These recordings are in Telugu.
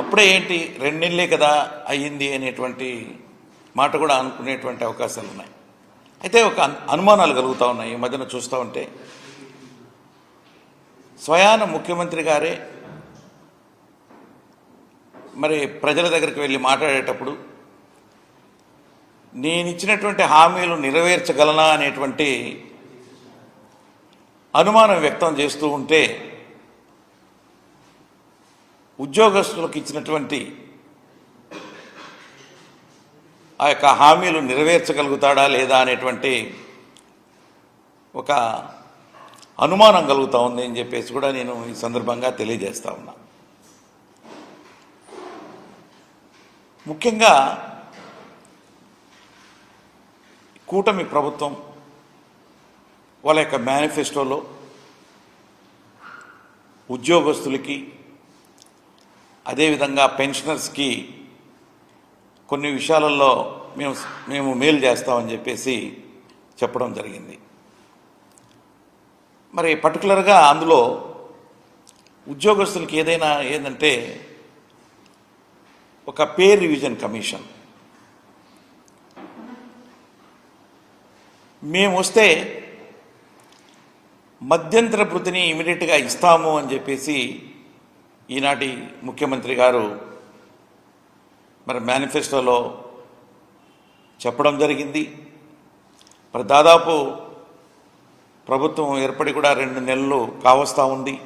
అప్పుడే ఏంటి రెండు నెలలే కదా అయ్యింది అనేటువంటి మాట కూడా అనుకునేటువంటి అవకాశాలు ఉన్నాయి. అయితే ఒక అనుమానాలు కలుగుతూ ఉన్నాయి. ఈ మధ్యన చూస్తూ ఉంటే స్వయాన ముఖ్యమంత్రి గారే మరి ప్రజల దగ్గరికి వెళ్ళి మాట్లాడేటప్పుడు నేను ఇచ్చినటువంటి హామీలు నెరవేర్చగలనా అనేటువంటి అనుమానం వ్యక్తం చేస్తూ ఉంటే ఉద్యోగస్తులకు ఇచ్చినటువంటి ఆ యొక్క హామీలు నెరవేర్చగలుగుతాడా లేదా అనేటువంటి ఒక అనుమానం కలుగుతూ ఉంది అని చెప్పేసి కూడా నేను ఈ సందర్భంగా తెలియజేస్తా ఉన్నా. ముఖ్యంగా కూటమి ప్రభుత్వం వాళ్ళ యొక్క మేనిఫెస్టోలో ఉద్యోగస్తులకి అదేవిధంగా పెన్షనర్స్కి కొన్ని విషయాలలో మేము మేము మేలు చేస్తామని చెప్పేసి చెప్పడం జరిగింది. మరి పర్టికులర్గా అందులో ఉద్యోగస్తులకి ఏదైనా ఏంటంటే ఒక పే రివిజన్ కమిషన్. మేము వస్తే మధ్యంతర వృత్తిని ఇమీడియట్గా ఇస్తాము అని చెప్పేసి ఈనాటి ముఖ్యమంత్రి గారు మరి మేనిఫెస్టోలో చెప్పడం జరిగింది. మరి దాదాపు ప్రభుత్వం ఏర్పడి కూడా రెండు నెలలు కావస్తూ ఉంది.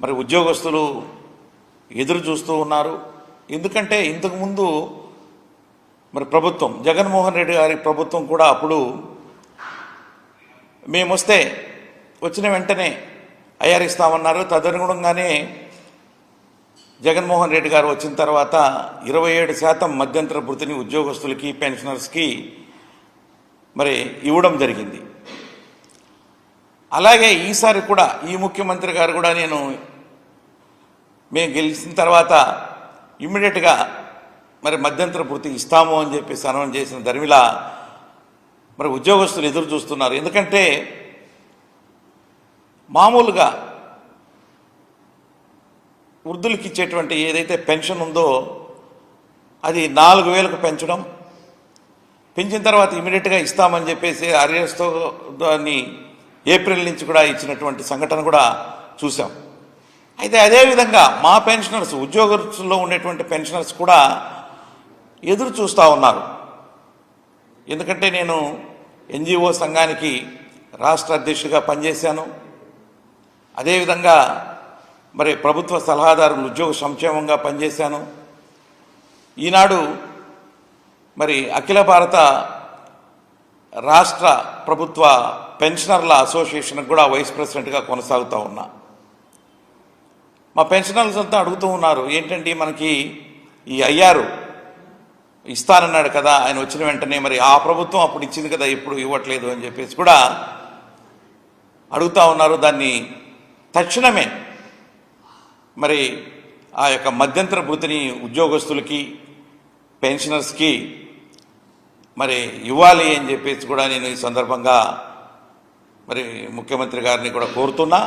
మరి ఉద్యోగస్తులు ఎదురు చూస్తూ ఉన్నారు. ఎందుకంటే ఇంతకుముందు మరి ప్రభుత్వం జగన్మోహన్ రెడ్డి గారి ప్రభుత్వం కూడా అప్పుడు మేమొస్తే వచ్చిన వెంటనే ఐఆర్ ఇస్తామన్నారు తదనుగుణంగానే జగన్మోహన్ రెడ్డి గారు వచ్చిన తర్వాత ఇరవై ఏడు శాతం మధ్యంతర భృతిని ఉద్యోగస్తులకి పెన్షనర్స్కి మరి ఇవ్వడం జరిగింది. అలాగే ఈసారి కూడా ఈ ముఖ్యమంత్రి గారు కూడా నేను మేము గెలిచిన తర్వాత ఇమ్మీడియట్గా మరి మధ్యంతర పూర్తి ఇస్తాము అని చెప్పేసి అనౌన్స్ చేసిన ధర్మిల మరి ఉద్యోగస్తులు ఎదురు చూస్తున్నారు. ఎందుకంటే మామూలుగా వృద్ధులకి ఇచ్చేటువంటి ఏదైతే పెన్షన్ ఉందో అది నాలుగు వేలకు పెంచడం పెంచిన తర్వాత ఇమీడియట్గా ఇస్తామని చెప్పేసి అరియర్స్తో దాన్ని ఏప్రిల్ నుంచి కూడా ఇచ్చినటువంటి సంఘటన కూడా చూసాం అయితే అదేవిధంగా మా పెన్షనర్స్ ఉద్యోగస్తుల్లో ఉండేటువంటి పెన్షనర్స్ కూడా ఎదురు చూస్తూ ఉన్నారు. ఎందుకంటే నేను ఎన్జిఓ సంఘానికి రాష్ట్ర అధ్యక్షుడిగా పనిచేశాను. అదేవిధంగా మరి ప్రభుత్వ సలహాదారులు ఉద్యోగ సంక్షేమంగా పనిచేశాను. ఈనాడు మరి అఖిల భారత రాష్ట్ర ప్రభుత్వ పెన్షనర్ల అసోసియేషన్ కూడా వైస్ ప్రెసిడెంట్గా కొనసాగుతూ ఉన్నా. మా పెన్షనర్స్ అంతా అడుగుతూ ఉన్నారు ఏంటంటే మనకి ఈ అయ్యారు ఇస్తానన్నాడు కదా ఆయన వచ్చిన వెంటనే మరి ఆ ప్రభుత్వం అప్పుడు ఇచ్చింది కదా ఇప్పుడు ఇవ్వట్లేదు అని చెప్పేసి కూడా అడుగుతా ఉన్నారు. దాన్ని తక్షణమే మరి ఆ యొక్క మధ్యంతర భృతిని ఉద్యోగస్తులకి పెన్షనర్స్కి మరి ఇవ్వాలి అని చెప్పేసి కూడా నేను ఈ సందర్భంగా మరి ముఖ్యమంత్రి గారిని కూడా కోరుతున్నా.